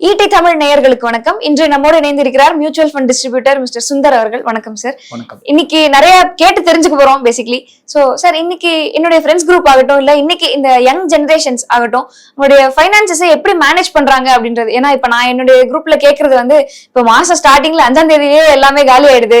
ED Tamil நேயர்களுக்கு வணக்கம். இன்று நம்மோடு இணைந்திருக்கிறார் mutual fund distributor mister Sundar அவர்கள். வணக்கம் சார் வணக்கம். இன்னைக்கு நிறைய கேட்டு தெரிஞ்சுக்க போறோம் பேசிக்கலி சோ சார் இன்னைக்கு என்னுடைய ஃப்ரெண்ட்ஸ் குரூப் ஆகட்டும் இல்ல இன்னைக்கு இந்த யங் ஜெனரேஷன்ஸ் ஆகட்டும் உங்களுடைய ஃபைனான்சஸை எப்படி மேனேஜ் பண்றாங்க அப்படின்றது. ஏன்னா இப்ப நான் என்னுடைய குரூப்ல கேக்குறது வந்து இப்ப மாசம் ஸ்டார்டிங்ல அஞ்சாம் தேதியே எல்லாமே காலி ஆயிடுது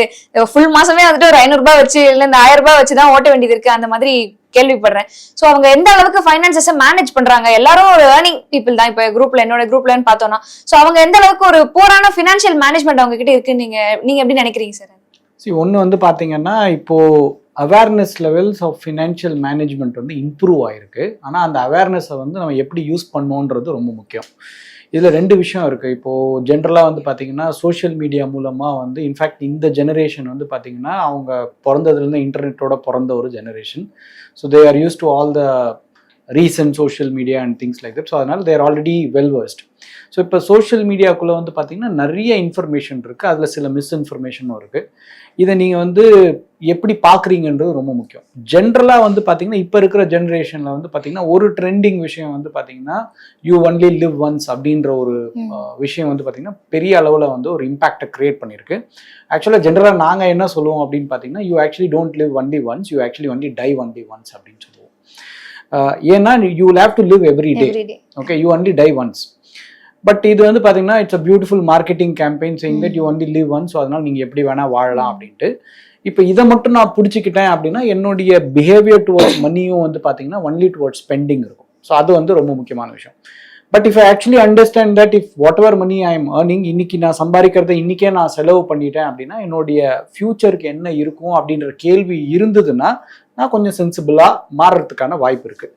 ஃபுல் மாசமே வந்துட்டு ஒரு ஐநூறு ரூபாய் வச்சு இல்ல இந்த ஆயிரம் ரூபாய் வச்சு தான் ஓட்ட வேண்டியது இருக்கு. அந்த மாதிரி கேள்விப்படுறேன். ஸோ அவங்க எந்த அளவுக்கு ஃபைனான்சஸை மேனேஜ் பண்றாங்க? எல்லாரும் ஒரு ஏர்னிங் பீப்புள் தான். இப்போ குரூப்ல என்னோட குரூப்லன்னு பார்த்தோம்னா. ஸோ அவங்க எந்த அளவுக்கு ஒரு போரான ஃபினான்ஷியல் மேனேஜ்மெண்ட் அவங்க கிட்ட இருக்குன்னு நீங்க நீங்க எப்படி நினைக்கிறீங்க சார் சி ஒன்று வந்து பார்த்தீங்கன்னா இப்போ awareness levels of financial management வந்து இம்ப்ரூவ் ஆயிருக்கு. ஆனால் அந்த அவேர்னஸை வந்து நம்ம எப்படி யூஸ் பண்ணோன்றது ரொம்ப முக்கியம். இதில் ரெண்டு விஷயம் இருக்குது இப்போது ஜென்ரலாக வந்து பார்த்தீங்கன்னா சோஷியல் மீடியா மூலமாக வந்து இன்ஃபேக்ட் இந்த ஜெனரேஷன் வந்து பார்த்தீங்கன்னா அவங்க பிறந்ததுலேருந்து இன்டர்நெட்டோட பிறந்த ஒரு generation so they are use to all the recent social media and things like that so அதனால் they're already well versed so இப்போ சோஷியல் மீடியாக்குள்ளே வந்து பார்த்தீங்கன்னா நிறைய இன்ஃபர்மேஷன் இருக்குது அதில் சில மிஸ்இன்ஃபர்மேஷனும் இருக்குது இதை நீங்கள் வந்து எப்படி பார்க்குறீங்கன்றது ரொம்ப முக்கியம். ஜென்ரலாக வந்து பார்த்தீங்கன்னா இப்போ இருக்கிற ஜென்ரேஷனில் வந்து பார்த்தீங்கன்னா ஒரு ட்ரெண்டிங் விஷயம் வந்து பார்த்தீங்கன்னா யூ ஒன்லி லிவ் ஒன்ஸ் அப்படின்ற ஒரு விஷயம் வந்து பார்த்தீங்கன்னா பெரிய அளவில் வந்து ஒரு இம்பாக்டை கிரியேட் பண்ணியிருக்கு ஆக்சுவலாக ஜென்ரலாக நாங்கள் என்ன சொல்லுவோம் அப்படின்னு பார்த்தீங்கன்னா you actually don't live only once you actually only die only once அப்படின்னு சொல்லுவோம். ஏன்னா you will have to live every day okay you only die once but இது வந்து பார்த்தீங்கன்னா it's a beautiful marketing campaign saying that you only live one so அதனால நீங்கள் எப்படி வேணால் வாழலாம் அப்படின்ட்டு. இப்போ இதை மட்டும் நான் பிடிச்சிக்கிட்டேன் அப்படின்னா என்னுடைய பிஹேவியர் டுவர்ட்ஸ் மணியும் வந்து பார்த்தீங்கன்னா ஒன்லி டுவர்ட்ஸ் ஸ்பெண்டிங் இருக்கும். ஸோ அது வந்து ரொம்ப முக்கியமான விஷயம். But if I actually understand that if what ever money I am earning இன்னைக்கு நான் சம்பாதிக்கிறத இன்னைக்கே நான் செலவு பண்ணிட்டேன் அப்படின்னா என்னுடைய ஃபியூச்சருக்கு என்ன இருக்கும் அப்படின்ற கேள்வி இருந்ததுன்னா நான் கொஞ்சம் சென்சிபிளாக மாறுறதுக்கான வாய்ப்பு இருக்குது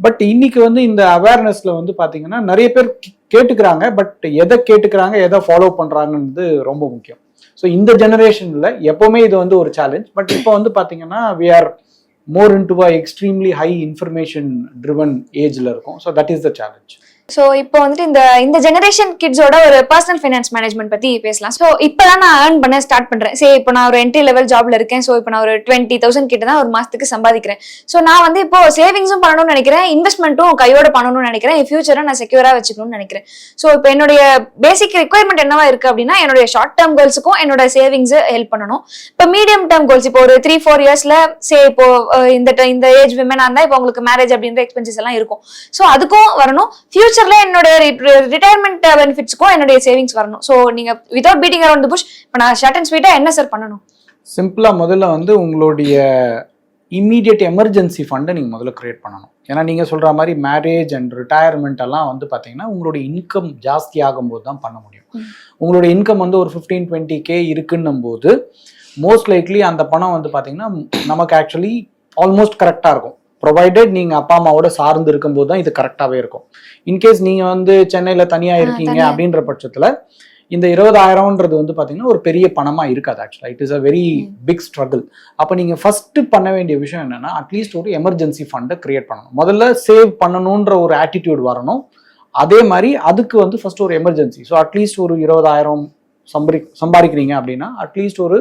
பட் இன்னைக்கு வந்து இந்த அவேர்னஸ்ல வந்து பார்த்தீங்கன்னா நிறைய பேர் கேட்டுக்கிறாங்க. பட் எதை கேட்டுக்கிறாங்க எதை ஃபாலோ பண்ணுறாங்கன்றது ரொம்ப முக்கியம். ஸோ இந்த ஜெனரேஷனில் எப்போவுமே இது வந்து ஒரு சேலஞ்ச் பட் இப்போ வந்து பார்த்தீங்கன்னா we are more into extremely high information driven ஏஜில் இருக்கும். So that is the challenge so இப்போ வந்துட்டு இந்த இந்த ஜெனரேஷன் கிட்ஸோட ஒரு பர்சனல் ஃபைனான்ஸ் மேனேஜ்மெண்ட் பத்தி பேசலாம். சோ இப்பதான் நான் ஏர்ன் பண்ண ஸ்டார்ட் பண்றேன். சரி இப்போ நான் ஒரு என்ட்ரி லெவல் ஜாப்ல இருக்கேன். ஸோ இப்போ நான் ஒரு டுவெண்ட்டி தௌசண்ட் கிட்ட தான் ஒரு மாசத்துக்கு சம்பாதிக்கிறேன். சோ நான் வந்து இப்போ சேவிங்ஸும் பண்ணணும்னு நினைக்கிறேன். இன்வெஸ்ட்மெண்ட்டும் கையோட பண்ணணும்னு நினைக்கிறேன். என் ஃபியூச்சரை நான் செக்யூரா வச்சுக்கணும்னு நினைக்கிறேன். ஸோ இப்போ என்னுடைய பேசிக் ரெக்குயர்மெண்ட் என்னவா இருக்கு அப்படின்னா என்னுடைய ஷார்ட் டேர்ம் கோல்ஸுக்கும் என்னோட சேவிங்ஸ் ஹெல்ப் பண்ணணும். இப்போ மீடியம் டேர்ம் கோல்ஸ் இப்போ ஒரு த்ரீ ஃபோர் இயர்ஸ்ல சே இப்போ இந்த இந்த ஏஜ் விமனா இருந்தா இப்போ உங்களுக்கு மேரேஜ் அப்படின்ற எக்ஸ்பென்சஸ் எல்லாம் இருக்கும். ஸோ அதுக்கும் வரணும். ஃபியூச்சர்ல என்னோட ரிட்டையர்மெண்ட் பெனிஃபிட்ஸ்க்கும் என்னுடைய சேவிங்ஸ் வரணும். ஸோ நீங்க வித்வுட் பீட்டிங் அரௌண்ட் புஷ் இப்போ நான் ஷார்ட் அண்ட் ஸ்வீட்டா என்ன சார் பண்ணணும்? சிம்பிளா முதல்ல வந்து உங்களுடைய இம்மீடியட் எமர்ஜென்சி ஃபண்டை நீங்கள் முதல்ல கிரியேட் பண்ணணும். ஏன்னா நீங்கள் சொல்கிற மாதிரி மேரேஜ் அண்ட் ரிட்டையர்மெண்ட் எல்லாம் வந்து பார்த்தீங்கன்னா உங்களுடைய இன்கம் ஜாஸ்தி ஆகும்போது தான் பண்ண முடியும். உங்களுடைய இன்கம் வந்து ஒரு ஃபிஃப்டீன் டுவெண்ட்டி கே இருக்குன்னும் போது மோஸ்ட் லைக்லி அந்த பணம் வந்து பார்த்தீங்கன்னா நமக்கு ஆக்சுவலி ஆல்மோஸ்ட் கரெக்டாக இருக்கும். ப்ரொவைடட் நீங்கள் அப்பா அம்மாவோட சார்ந்து இருக்கும்போது தான் இது கரெக்டாகவே இருக்கும். இன்கேஸ் நீங்கள் வந்து சென்னையில் தனியாக இருக்கீங்க. அப்படின்ற பட்சத்தில் இந்த இருபதாயிரம்ன்றது வந்து பார்த்தீங்கன்னா ஒரு பெரிய பணமாக இருக்காது ஆக்சுவலாக it is a very. Big struggle அப்போ நீங்கள் ஃபஸ்ட்டு பண்ண வேண்டிய விஷயம் என்னன்னா அட்லீஸ்ட் ஒரு எமர்ஜென்சி ஃபண்டை கிரியேட் பண்ணணும். முதல்ல சேவ் பண்ணணுன்ற ஒரு ஆட்டிடியூட் வரணும். அதே மாதிரி அதுக்கு வந்து ஃபர்ஸ்ட் ஒரு எமர்ஜென்சி ஸோ அட்லீஸ்ட் ஒரு இருபதாயிரம் சம்பரி சம்பாதிக்கிறீங்க அப்படின்னா அட்லீஸ்ட் ஒரு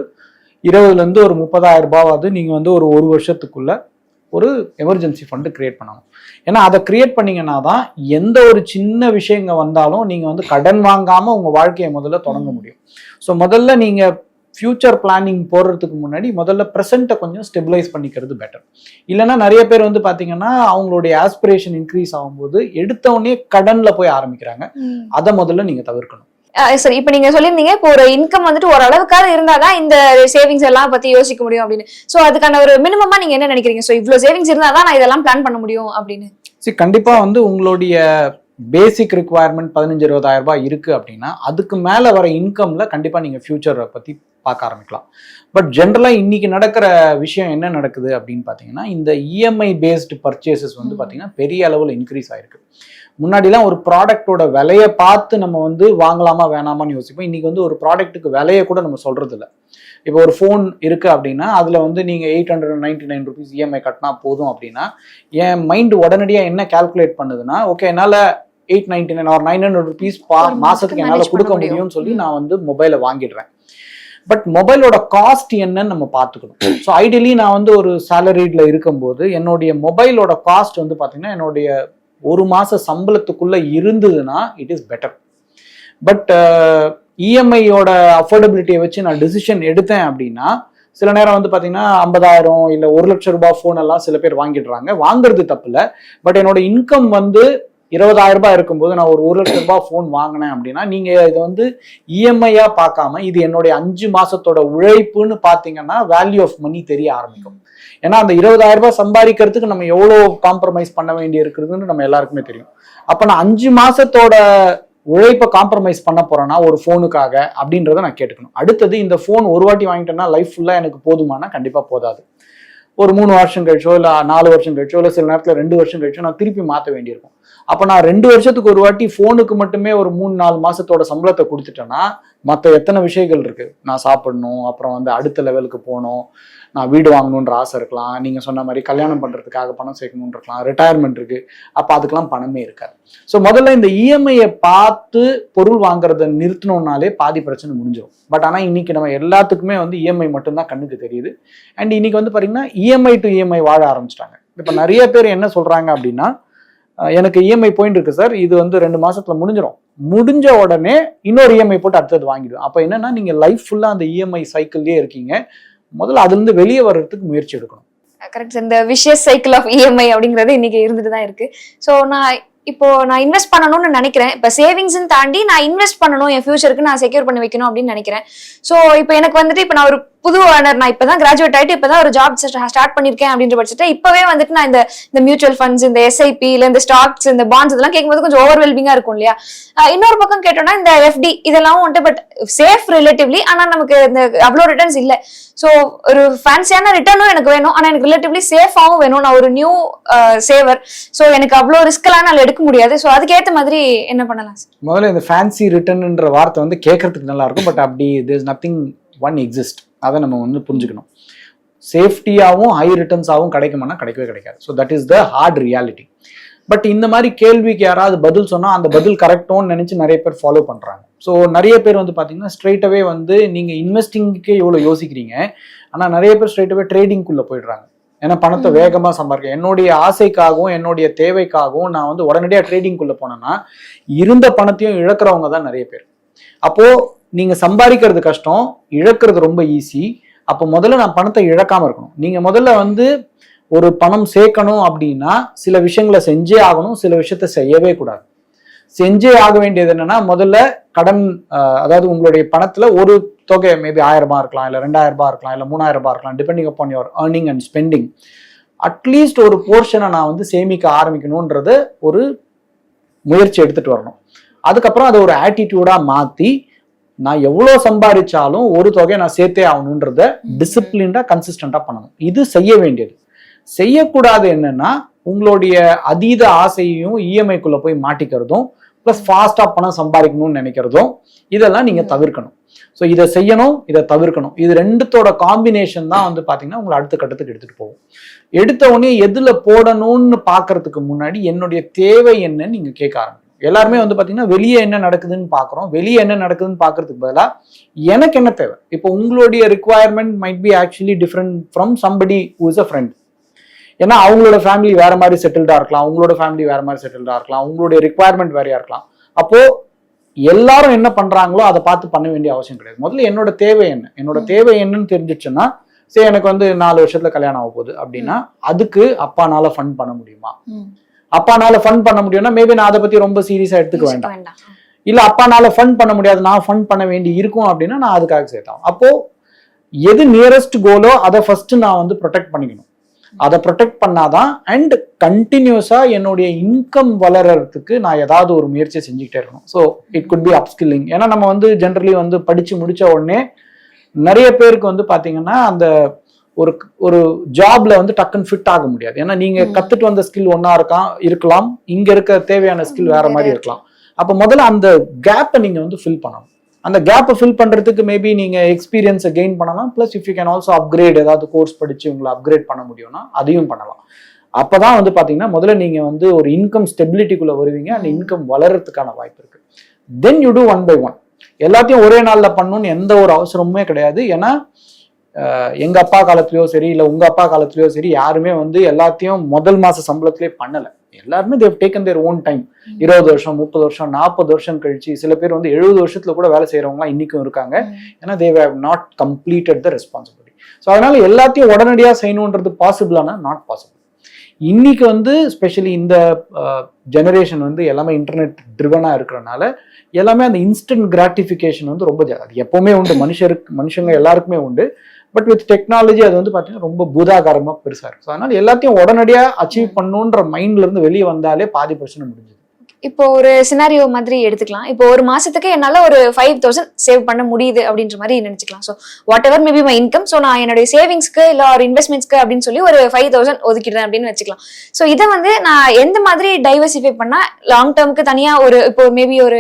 இருபதுலேருந்து ஒரு முப்பதாயிரம் ரூபாவது நீங்கள் வந்து ஒரு ஒரு வருஷத்துக்குள்ள ஒரு எமர்ஜென்சி ஃபண்டு கிரியேட் பண்ணணும். ஏன்னா அதை கிரியேட் பண்ணீங்கன்னா தான் எந்த ஒரு சின்ன விஷயங்க வந்தாலும் நீங்கள் வந்து கடன் வாங்காமல் உங்கள் வாழ்க்கையை முதல்ல தொடங்க முடியும். ஸோ முதல்ல நீங்கள் ஃபியூச்சர் பிளானிங் போடுறதுக்கு முன்னாடி முதல்ல ப்ரெசென்ட்டை கொஞ்சம் ஸ்டெபிளைஸ் பண்ணிக்கிறது பெட்டர் இல்லைன்னா நிறைய பேர் வந்து பார்த்தீங்கன்னா அவங்களுடைய ஆஸ்பிரேஷன் இன்க்ரீஸ் ஆகும்போது எடுத்த உடனே கடன்ல போய் ஆரம்பிக்கிறாங்க. அதை முதல்ல நீங்கள் தவிர்க்கணும். சரி இப்போ நீங்க சொல்லியிருந்தீங்க இப்போ ஒரு இன்கம் வந்துட்டு ஒரு அளவுக்காவது இருந்தாதான் இந்த சேவிங்ஸ் எல்லாம் பத்தி யோசிக்க முடியும் அப்படின்னு. சோ அதுக்கான ஒரு மினிமமா நீங்க என்ன நினைக்கிறீங்க? சோ இவ்வளவு சேவிங்ஸ் இருந்தாதான் நான் இதெல்லாம் பிளான் பண்ண முடியும் அப்படின்னு. சரி கண்டிப்பாக வந்து உங்களுடைய பேசிக் ரிக்குவயர்மெண்ட் பதினஞ்சு இருபதாயிரம் ரூபாய் இருக்கு அப்படின்னா அதுக்கு மேலே வர இன்கம்ல கண்டிப்பாக நீங்கள் ஃபியூச்சரை பற்றி பார்க்க ஆரம்பிக்கலாம். பட் ஜென்ரலாக இன்னைக்கு நடக்கிற விஷயம் என்ன நடக்குது அப்படின்னு பார்த்தீங்கன்னா இந்த இஎம்ஐ பேஸ்டு பர்ச்சேசஸ் வந்து. பார்த்தீங்கன்னா பெரிய அளவில் இன்க்ரீஸ் ஆயிருக்கு. முன்னாடிலாம் ஒரு ப்ராடக்ட்டோட விலையை பார்த்து நம்ம வந்து வாங்கலாமா வேணாமான்னு யோசிப்போம் இன்னைக்கு வந்து ஒரு ப்ராடக்ட்டுக்கு விலையை கூட நம்ம சொல்றது இல்ல இப்போ ஒரு ஃபோன் இருக்கு அப்படின்னா அதில் வந்து நீங்கள் eight hundred ninety nine rupees EMI கட்டினா போதும் அப்படின்னா என் மைண்ட் உடனடியாக என்ன கால்குலேட் பண்ணுதுன்னா ஓகே என்னால் eight ninety nine or nine hundred rupees பா மாசத்துக்கு என்னால் கொடுக்க. முடியும்னு சொல்லி. நான் வந்து மொபைலை வாங்கிடுறேன் பட் மொபைலோட காஸ்ட் என்னன்னு நம்ம பார்த்துக்கணும் ஸோ ஐடியலி நான் வந்து ஒரு சேலரிட்ல இருக்கும்போது என்னுடைய மொபைலோட காஸ்ட் வந்து பார்த்தீங்கன்னா என்னுடைய ஒரு மாத சம்பளத்துக்குள்ள இருந்ததுன்னா இட் இஸ் பெட்டர் பட் இஎம்ஐயோட அஃபோர்டபிலிட்டியை வச்சு நான் டிசிஷன் எடுத்தேன் அப்படின்னா சில நேரம் வந்து பார்த்தீங்கன்னா ஐம்பதாயிரம் இல்லை ஒரு லட்சம் ரூபாய் ஃபோன் எல்லாம் சில பேர் வாங்கிடுறாங்க. வாங்குறது தப்பு இல்லை. பட் என்னோட இன்கம் வந்து இருபதாயிரம் ரூபாய் இருக்கும்போது நான் ஒரு ஒரு லட்சம் ரூபாய் ஃபோன் வாங்கினேன் அப்படின்னா நீங்க இதை வந்து இஎம்ஐயா பார்க்காம இது என்னுடைய அஞ்சு மாசத்தோட உழைப்புன்னு பார்த்தீங்கன்னா வேல்யூ ஆஃப் மணி தெரிய ஆரம்பிக்கும். ஏன்னா அந்த இருபதாயிரம் ரூபாய் சம்பாதிக்கிறதுக்கு நம்ம எவ்வளோ காம்ப்ரமைஸ் பண்ண வேண்டி இருக்கிறதுன்னு நம்ம எல்லாருக்குமே தெரியும். அப்போ நான் அஞ்சு மாசத்தோட உழைப்பை காம்ப்ரமைஸ் பண்ண போறேன்னா ஒரு ஃபோனுக்காக அப்படின்றத நான் கேட்டுக்கணும். அடுத்தது இந்த ஃபோன் ஒரு வாட்டி வாங்கிட்டேன்னா லைஃப் ஃபுல்லாக எனக்கு போதுமானா கண்டிப்பாக போதாது. ஒரு மூணு வருஷம் கழிச்சோ இல்லை நாலு வருஷம் கழிச்சோ இல்லை சில நேரத்தில் ரெண்டு வருஷம் கழிச்சோ நான் திருப்பி மாற்ற வேண்டியிருக்கும். அப்போ நான் ரெண்டு வருஷத்துக்கு ஒரு வாட்டி ஃபோனுக்கு மட்டுமே ஒரு மூணு நாலு மாசத்தோட சம்பளத்தை கொடுத்துட்டேன்னா மற்ற எத்தனை விஷயங்கள் இருக்கு? நான் சாப்பிடணும் அப்புறம் வந்து அடுத்த லெவலுக்கு போகணும் நான் வீடு வாங்கணுன்ற ஆசை இருக்கலாம். நீங்கள் சொன்ன மாதிரி கல்யாணம் பண்ணுறதுக்காக பணம் சேர்க்கணும்னு இருக்கலாம் ரிட்டையர்மெண்ட் இருக்கு. அப்போ அதுக்கெல்லாம் பணமே இருக்காது. ஸோ முதல்ல இந்த இஎம்ஐயை பார்த்து பொருள் வாங்குறத நிறுத்தினோம்னாலே பாதி பிரச்சனை முடிஞ்சிடும் பட் ஆனால் இன்னைக்கு நம்ம எல்லாத்துக்குமே வந்து இஎம்ஐ மட்டும்தான் கண்ணுக்கு தெரியுது. அண்ட் இன்னைக்கு வந்து பார்த்தீங்கன்னா இஎம்ஐ டு இஎம்ஐ வாழ ஆரம்பிச்சிட்டாங்க. இப்போ நிறைய பேர் என்ன சொல்கிறாங்க அப்படின்னா எனக்கு இஎம்ஐ போயிட்டு இருக்கு சார். இது வந்து ரெண்டு மாசத்துல முடிஞ்சிடும் முடிஞ்ச உடனே இன்னொரு இஎம்ஐ போட்டு அடுத்தது வாங்கிடுவேன். அப்போ என்னன்னா நீங்க லைஃப் ஃபுல்லா அந்த இஎம்ஐ சைக்கிள்லயே இருக்கீங்க. முதல்ல அதுலேருந்து வெளியே வர்றதுக்கு முயற்சி எடுக்கணும். கரெக்ட் இந்த விஷயஸ் சைக்கிள் ஆஃப் இஎம்ஐ அப்படிங்கிறது இன்னைக்கு இருந்துட்டு தான் இருக்கு. ஸோ நான் இப்போ நான் இன்வெஸ்ட் பண்ணணும்னு நினைக்கிறேன். இப்போ சேவிங்ஸ் தாண்டி நான் இன்வெஸ்ட் பண்ணணும். என் ஃபியூச்சருக்கு நான் செக்யூர் பண்ணி வைக்கணும் அப்படின்னு நினைக்கிறேன். ஸோ இப்போ எனக்கு வந்துட்டு இப்போ நான் ஒரு புது ஓனர் நான் இப்பதான் கிராஜுவேட் ஆயிட்டு இப்பதான் ஒரு ஜாப் ஸ்டார்ட் பண்ணிருக்கேன் அப்படின்ற பட்சத்தை இப்பவே வந்துட்டு நான் இந்த இந்த மியூச்சுவல் ஃபண்ட்ஸ் இந்த எஸ்ஐபி இல்ல இந்த ஸ்டாக்ஸ் இந்த பாண்ட்ஸ் இதெல்லாம் கேட்கும்போது கொஞ்சம் ஓவர்வெல்மிங்கா இருக்கும் இல்லையா? இன்னொரு பக்கம் கேட்டோம்னா இந்த எஃப்டி இதெல்லாம் வந்துட்டு பட் சேஃப் ரிலேட்டிவ்லி ஆனா நமக்கு இந்த அவ்வளோ ரிட்டர்ன்ஸ் இல்ல. ஸோ ஒரு ஃபேன்சியான ரிட்டர்னும் எனக்கு வேணும். ஆனா எனக்கு ரிலேட்டிவ்லி சேஃபாவும் வேணும். நான் ஒரு நியூ சேவர் ஸோ எனக்கு அவ்வளோ ரிஸ்க்கெல்லாம் நான் எடுக்க முடியாது. ஸோ அதுக்கேற்ற மாதிரி என்ன பண்ணலாம் முதல்ல இந்த ஃபேன்சி ரிட்டர்ன்ன்ற வார்த்தை வந்து கேட்கறதுக்கு நல்லா இருக்கும். பட் அப்படி தேர் நத்திங் ஒன் எக்ஸிஸ்ட். அதை நம்ம வந்து புரிஞ்சுக்கணும். சேஃப்டியாகவும் ஹை ரிட்டர்ன்ஸாகவும் கிடைக்குமானா கிடைக்கவே கிடைக்காது. So that is the hard reality but இந்த மாதிரி கேள்விக்கு யாராவது பதில் சொன்னால் அந்த பதில் கரெக்டோன்னு நினச்சி நிறைய பேர் ஃபாலோ பண்ணுறாங்க ஸோ நிறைய பேர் வந்து பார்த்தீங்கன்னா ஸ்ட்ரைட்டாகவே வந்து நீங்கள் இன்வெஸ்டிங்க்கே இவ்வளோ யோசிக்கிறீங்க? ஆனால் நிறைய பேர் ஸ்ட்ரைட்டாகவே ட்ரேடிங்குள்ளே போயிடுறாங்க. ஏன்னா பணத்தை. வேகமாக சம்பாதிக்க என்னுடைய ஆசைக்காகவும் என்னுடைய தேவைக்காகவும் நான் வந்து உடனடியாக ட்ரேடிங்குள்ளே போனேன்னா இருந்த பணத்தையும் இழக்கிறவங்க தான் நிறைய பேர். அப்போ நீங்க சம்பாதிக்கிறது கஷ்டம் இழக்கிறது ரொம்ப ஈஸி அப்போ முதல்ல நான் பணத்தை இழக்காம இருக்கணும். நீங்க முதல்ல வந்து ஒரு பணம் சேர்க்கணும் அப்படின்னா சில விஷயங்களை செஞ்சே ஆகணும் சில விஷயத்த செய்யவே கூடாது. செஞ்சே ஆக வேண்டியது என்னன்னா முதல்ல கடன் அதாவது உங்களுடைய பணத்துல ஒரு தொகை மேபி ஆயிரம் ரூபாய் இருக்கலாம் இல்ல ரெண்டாயிரம் ரூபாய் இருக்கலாம் இல்ல மூணாயிரம் ரூபாய் இருக்கலாம் depending upon your earning and spending at least ஒரு போர்ஷனை நான் வந்து சேமிக்க ஆரம்பிக்கணுன்றது ஒரு முயற்சி எடுத்துட்டு வரணும். அதுக்கப்புறம் அதை ஒரு ஆட்டிடியூடா மாத்தி நான் எவ்வளவு சம்பாதிச்சாலும் ஒரு தொகையை நான் சேர்த்தே ஆகணுன்றத டிசிப்ளின்டா கன்சிஸ்டண்டா பண்ணணும். இது செய்ய வேண்டியது. செய்யக்கூடாது என்னன்னா உங்களுடைய அதீத ஆசையையும் இஎம்ஐக்குள்ள போய் மாட்டிக்கிறதும் ப்ளஸ் ஃபாஸ்டா பணம் சம்பாதிக்கணும்னு நினைக்கிறதும் இதெல்லாம் நீங்க ம். தவிர்க்கணும். ஸோ இதை செய்யணும் இதை தவிர்க்கணும். இது ரெண்டுத்தோட காம்பினேஷன் தான் வந்து பாத்தீங்கன்னா உங்களை அடுத்த கட்டத்துக்கு எடுத்துட்டு போகும். எடுத்த உடனே எதுல போடணும்னு பாக்குறதுக்கு முன்னாடி என்னுடைய தேவை என்னன்னு நீங்க கேட்க ஆரம்பிக்கணும். எல்லாருமே வந்து பாத்தீங்கன்னா வெளியே என்ன நடக்குதுன்னு பாக்குறோம். வெளியே என்ன நடக்குதுன்னு பாக்குறதுக்கு பதிலா எனக்கு என்ன தேவை? இப்போ உங்களுடைய requirement might be actually different from somebody who is a friend ஏன்னா அவங்களோட ஃபேமிலி வேற மாதிரி செட்டில்டா இருக்கலாம். உங்களோட ஃபேமிலி வேற மாதிரி செட்டில்டா இருக்கலாம். உங்களுடைய ரிக்குவயர்மெண்ட் வேறையா இருக்கலாம். அப்போ எல்லாரும் என்ன பண்றாங்களோ அதை பார்த்து பண்ண வேண்டிய அவசியம் கிடையாது. முதல்ல என்னோட தேவை என்ன? என்னோட. தேவை என்னன்னு தெரிஞ்சிச்சுன்னா சரி எனக்கு வந்து நாலு வருஷத்துல கல்யாணம் ஆக போகுது அப்படின்னா அதுக்கு அப்பானால ஃபண்ட் பண்ண முடியுமா? அப்பானால ஃபண்ட் பண்ண முடியும்னா மேபி நான் அதை பத்தி ரொம்ப சீரியஸா எடுத்துக்க வேண்டாம். இல்ல அப்பானால ஃபண்ட் பண்ண முடியாது நான் ஃபண்ட் பண்ண வேண்டி இருக்கும் அப்படின்னா நான் அதுக்காக சேர்த்தேன். அப்போ எது நியரஸ்ட் கோலோ அதை ஃபர்ஸ்ட் நான் வந்து ப்ரொடெக்ட் பண்ணிக்கணும். அதை ப்ரொடெக்ட் பண்ணாதான் அண்ட் கண்டினியூஸா என்னுடைய இன்கம் வளர்றதுக்கு நான் ஏதாவது ஒரு முயற்சியை செஞ்சுக்கிட்டே இருக்கணும். So it could be upskilling ஏன்னா நம்ம வந்து ஜென்ரலி வந்து படிச்சு முடிச்ச உடனே நிறைய பேருக்கு வந்து பாத்தீங்கன்னா அந்த ஒரு ஒரு ஜாப்ல வந்து டக்குன்னு ஃபிட் ஆக முடியாது. ஏன்னா நீங்க. கத்துட்டு வந்த ஸ்கில் ஒன்னா இருக்கான் இருக்கலாம். இங்க இருக்க தேவையான ஸ்கில் வேற மாதிரி இருக்கலாம். அப்ப முதல்ல அந்த கேப்பை நீங்க வந்து ஃபில் பண்ணணும். அந்த கேப்பை ஃபில் பண்றதுக்கு மேபி நீங்க எக்ஸ்பீரியன்ஸை கெயின் பண்ணலாம். Plus if you can also upgrade ஏதாவது கோர்ஸ் படிச்சு உங்களை அப்கிரேட் பண்ண முடியும்னா அதையும் பண்ணலாம். அப்பதான் வந்து பாத்தீங்கன்னா முதல்ல நீங்க வந்து ஒரு இன்கம் ஸ்டெபிலிட்டிக்குள்ள வருவீங்க. அந்த இன்கம் வளர்றதுக்கான வாய்ப்பு இருக்கு. Then you do one by one எல்லாத்தையும் ஒரே நாள்ல பண்ணணும்னு எந்த ஒரு அவசரமுமே கிடையாது. ஏன்னா அஹ், எங்க அப்பா காலத்துலயோ சரி இல்ல உங்க அப்பா காலத்துலயோ சரி யாருமே வந்து எல்லாத்தையும் முதல் மாச சம்பளத்திலே பண்ணல. எல்லாருமே they've taken their own time இருபது வருஷம் முப்பது வருஷம் நாற்பது வருஷம் கழிச்சு சில பேர் வந்து எழுபது வருஷத்துல கூட வேலை செய்யறவங்களாம் இன்னைக்கும் இருக்காங்க. ஏன்னா they have not completed the responsibility so அதனால எல்லாத்தையும் உடனடியாக செய்யணுன்றது பாசிபிளானா நாட் பாசிபிள் இன்னைக்கு வந்து ஸ்பெஷலி இந்த ஜெனரேஷன் வந்து எல்லாமே இன்டர்நெட் ட்ரிவனாக இருக்கிறனால எல்லாமே அந்த இன்ஸ்டன்ட் கிராட்டிஃபிகேஷன் வந்து ரொம்ப அது எப்பவுமே உண்டு. மனுஷருக்கு மனுஷங்க எல்லாருக்குமே உண்டு. பட் வித் டெக்னாலஜி அது வந்து பார்த்தீங்கன்னா ரொம்ப பூதாகாரமாக பெருசாக இருக்கு ஸோ அதனால எல்லாத்தையும் உடனடியாக அச்சீவ் பண்ணணுன்ற மைண்ட்ல இருந்து வெளியே வந்தாலே பாதி பிரச்சனை முடிஞ்சது. இப்போ ஒரு சினாரியோ மாதிரி எடுத்துக்கலாம். இப்போ ஒரு மாசத்துக்கு என்னால ஒரு ஃபைவ் தௌசண்ட் சேவ் பண்ண முடியுது அப்படின்ற மாதிரி நினைச்சுக்கலாம். So what ever maybe my income so நான் என்னுடைய சேவிங்ஸ்க்கு இல்ல ஒரு இன்வெஸ்ட்மெண்ட்ஸ்க்கு அப்படின்னு சொல்லி ஒரு ஃபைவ் தௌசண்ட் ஒதுக்கிடுறேன் அப்படின்னு வச்சுக்கலாம். ஸோ இதை வந்து நான் எந்த மாதிரி டைவர்சிஃபை பண்ணா லாங் டேர்முக்கு தனியா ஒரு இப்போ மேபி ஒரு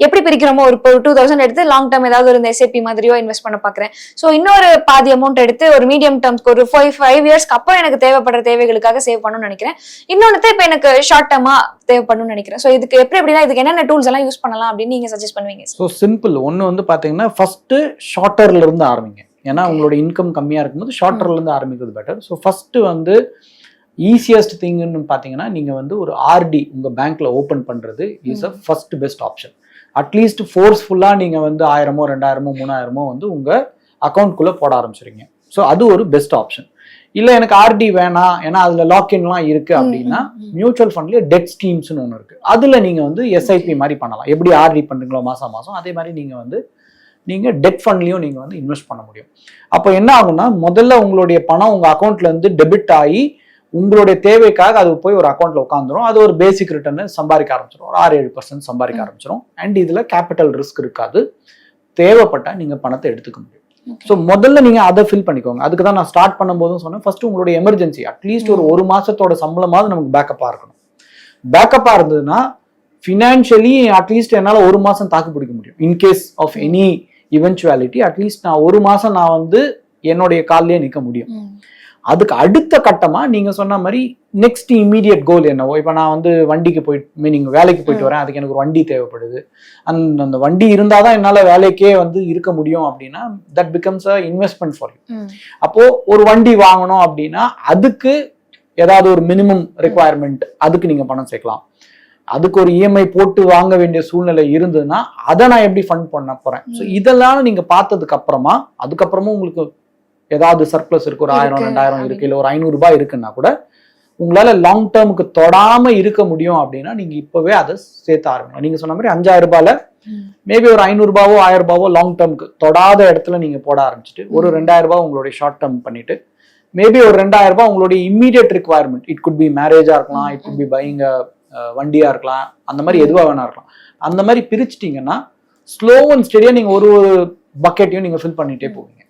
எப்படி பிரிக்கிறோமோ ஒரு இப்போ டூ தௌசண்ட் எடுத்து லாங் டேர்ம் ஏதாவது ஒரு எஸ்ஏபி மாதிரியோ இன்வெஸ்ட் பண்ண பாக்குறேன். ஸோ இன்னொரு பாதி அமௌண்ட் எடுத்து ஒரு மீடியம் டேர்ம்ஸ்க்கு ஒரு ஃபைவ் ஃபைவ் இயர்ஸ்க்கு அப்புறம் எனக்கு தேவைப்படுற தேவைகளுக்காக சேவ் பண்ணணும்னு நினைக்கிறேன். இன்னொன்னு இப்போ எனக்கு ஷார்ட் டேர்மா தேவைப்படணும்னு நினைக்கிறேன். ஸோ இதுக்கு எப்படி எப்படின்னா இதுக்கு என்னென்ன டூல்ஸ் எல்லாம் யூஸ் பண்ணலாம் அப்படின்னு நீங்க சஜஸ்ட் பண்ணுவீங்க ஸோ சிம்பிள் ஒன்று வந்து பார்த்தீங்கன்னா ஃபஸ்ட்டு ஷார்ட்டர்ல இருந்து ஆரம்பிங்க. ஏன்னா உங்களோட இன்கம் கம்மியாக இருக்கும்போது ஷார்ட்டர்ல இருந்து ஆரம்பிக்கிறது பெட்டர் ஸோ ஃபஸ்ட்டு வந்து ஈஸியஸ்ட் திங்னு பார்த்தீங்கன்னா நீங்கள் வந்து ஒரு ஆர்டி உங்கள் பேங்க்ல ஓப்பன் பண்ணுறது is a first best option at least ஃபோர்ஸ்ஃபுல்லாக நீங்கள் வந்து ஆயிரமோ ரெண்டாயிரமோ மூணாயிரமோ வந்து உங்கள் அக்கௌண்ட்குள்ளே போட ஆரம்பிச்சிருங்க. ஸோ அது ஒரு பெஸ்ட் ஆப்ஷன் இல்லை எனக்கு ஆர்டி வேணாம் ஏன்னா அதில் லாக்இன்லாம் இருக்குது அப்படின்னா மியூச்சுவல் ஃபண்ட்லயே டெட் ஸ்கீம்ஸ்னு ஒன்று இருக்கு. அதுல நீங்க வந்து எஸ்ஐபி மாதிரி பண்ணலாம். எப்படி ஆர்டி பண்றீங்களோ மாசம் மாசம் அதே மாதிரி நீங்க வந்து நீங்க டெட் ஃபண்ட்லயும் நீங்க வந்து இன்வெஸ்ட் பண்ண முடியும். அப்போ என்ன ஆகும்னா முதல்ல உங்களுடைய பணம் உங்க அக்கௌண்ட்ல இருந்து டெபிட் ஆகி உங்களுடைய தேவைக்காக அது போய் ஒரு அக்கௌண்ட்ல உட்காந்துரும் அது ஒரு பேசிக் ரிட்டர்ன் சம்பாதிக்க ஆரம்பிச்சிடும் ஒரு ஆறு ஏழு பர்சன்ட் சம்பாதிக்க. ஆரம்பிச்சிடும் அண்ட் இதுல கேபிட்டல் ரிஸ்க் இருக்காது. தேவைப்பட்டா நீங்க பணத்தை எடுத்துக்க முடியும். ஸோ முதல்ல நீங்க அதை ஃபில் பண்ணிக்கோங்க. அதுக்கு தான் நான் ஸ்டார்ட் பண்ணும்போதும் சொன்னேன். ஃபர்ஸ்ட் உங்களுடைய எமர்ஜென்சி அட்லீஸ்ட் ஒரு. ஒரு மாசத்தோட சம்பளமாவது நமக்கு பேக்கப்பா இருக்கணும். பேக்கப்பா இருந்ததுன்னா ஃபினான்ஷியலி அட்லீஸ்ட் என்னால் ஒரு மாசம் தாக்கு பிடிக்க முடியும். In case of any eventuality at least நான் ஒரு மாசம் நான் வந்து என்னுடைய கால்லயே நிற்க முடியும். அதுக்கு அடுத்த கட்டமா நீங்க சொன்ன மாதிரி நெக்ஸ்ட் இமீடியட் கோல் என்னவோ இப்போ நான் வந்து வண்டிக்கு போயிட்டு மீனிங் வேலைக்கு போயிட்டு. வரேன் அதுக்கு எனக்கு ஒரு வண்டி தேவைப்படுது. அந்த அந்த வண்டி இருந்தாதான் என்னால வேலைக்கே வந்து இருக்க முடியும் அப்படின்னா that becomes a investment for you அப்போ ஒரு வண்டி வாங்கணும் அப்படின்னா அதுக்கு ஏதாவது ஒரு மினிமம் ரெக்குவயர்மெண்ட் அதுக்கு நீங்க பணம் சேர்க்கலாம். அதுக்கு ஒரு இஎம்ஐ போட்டு வாங்க வேண்டிய சூழ்நிலை இருந்ததுன்னா அதை நான் எப்படி ஃபண்ட் பண்ண போறேன்? ஸோ. இதெல்லாம் நீங்க பார்த்ததுக்கு அப்புறமா அதுக்கப்புறமும் உங்களுக்கு ஏதாவது சர்ப்ளஸ் இருக்கு ஒரு ஆயிரம் ரெண்டாயிரம். இருக்கு இல்லை ஒரு ஐநூறு ரூபாய் இருக்குன்னா கூட உங்களால லாங் டேர்முக்கு தொடாம இருக்க முடியும் அப்படின்னா நீங்க இப்பவே அதை சேர்த்து ஆரம்பிங்க நீங்க சொன்ன மாதிரி அஞ்சாயிரம் ரூபாயில மேபி ஒரு ஐநூறு ரூபாவோ ஆயிரம் ரூபாவோ லாங் டேர்முக்கு தொடாத இடத்துல நீங்க போட ஆரம்பிச்சுட்டு ஒரு. ரெண்டாயிரம் ரூபாய் உங்களுடைய ஷார்ட் டேர்ம் பண்ணிட்டு மேபி ஒரு ரெண்டாயிரம் ரூபாய் உங்களுடைய immediate requirement it could be மேரேஜா இருக்கலாம் இட் குட் பி பையிங் வண்டியா இருக்கலாம் அந்த மாதிரி ம். எதுவா வேணா இருக்கலாம் அந்த மாதிரி பிரிச்சிட்டீங்கன்னா ஸ்லோ அண்ட் ஸ்டெடியா நீங்க ஒரு ஒரு பக்கெட்டையும் நீங்க ஃபில் பண்ணிட்டே போவீங்க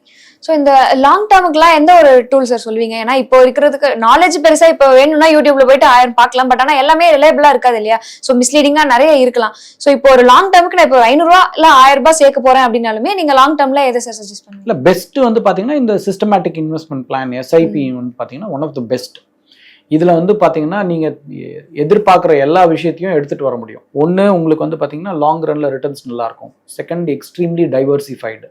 ஸோ இந்த லாங் டேர்முக்குலாம் எந்த ஒரு டூல் சார் சொல்லுவீங்க? ஏன்னா இப்போ இருக்கிறதுக்கு நாலேஜ் பெருசா இப்போ வேணும்னா யூடியூப்ல போயிட்டு ஆயிரம் பார்க்கலாம். பட் ஆனால் எல்லாமே ரிலேபிளா இருக்காது இல்லையா? ஸோ மிஸ்லீடிங்கா நிறைய இருக்கலாம். ஸோ இப்போ ஒரு லாங் டேர்முக்கு நான் இப்போ ஐநூறுரூவா இல்லை ஆயிரம் ரூபாய் சேர்க்க போறேன் அப்படின்னாலுமே நீங்க லாங் டேர்ம்ல எதை சார் சஜஸ்ட் பண்ணுவீங்க? இல்ல பெஸ்ட் வந்து பாத்தீங்கன்னா இந்த சிஸ்டமேட்டிக் இன்வெஸ்ட்மெண்ட் பிளான் எஸ்ஐபி வந்து பாத்தீங்கன்னா ஒன் ஆஃப் த பெஸ்ட் இதுல வந்து பாத்தீங்கன்னா நீங்க எ- எதிர்பார்க்குற எல்லா விஷயத்தையும் எடுத்துட்டு வர முடியும். ஒண்ணு உங்களுக்கு வந்து பாத்தீங்கன்னா லாங் ரன்ல ரிட்டர்ன்ஸ் நல்லா இருக்கும். செகண்ட் எக்ஸ்ட்ரீம்லி டைவர்சிஃபைடு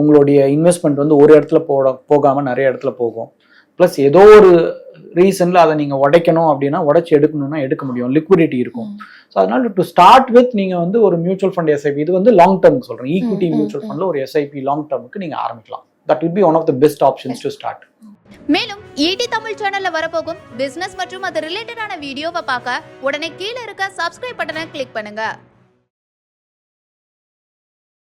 உங்களுடைய இன்வெஸ்ட்மெண்ட் வந்து ஒரு இடத்துல போட போகாம நிறைய இடத்துல போகும். ப்ளஸ் ஏதோ ஒரு ரீசன்ல அதை நீங்க உடைக்கணும் அப்படின்னா உடைச்சு எடுக்கணும்னா எடுக்க முடியும். லிக்விடிட்டி இருக்கும். ஸோ அதனால டு ஸ்டார்ட் வித் நீங்க வந்து ஒரு மியூச்சுவல் ஃபண்ட் எஸ்ஐபி இது வந்து லாங் டேர்முக்கு சொல்றேன். Equity mutual. ஃபண்ட்ல ஒரு எஸ்ஐபி லாங் டேர்முக்கு நீங்க ஆரம்பிக்கலாம். That will be one of the best options to start மேலும் ஈடி தமிழ் சேனல்ல வரப்போகும் பிசினஸ் மற்றும் அது ரிலேட்டடான வீடியோவை பார்க்க உடனே கீழே இருக்க சப்ஸ்கிரைப் பட்டனை கிளிக் பண்ணுங்க.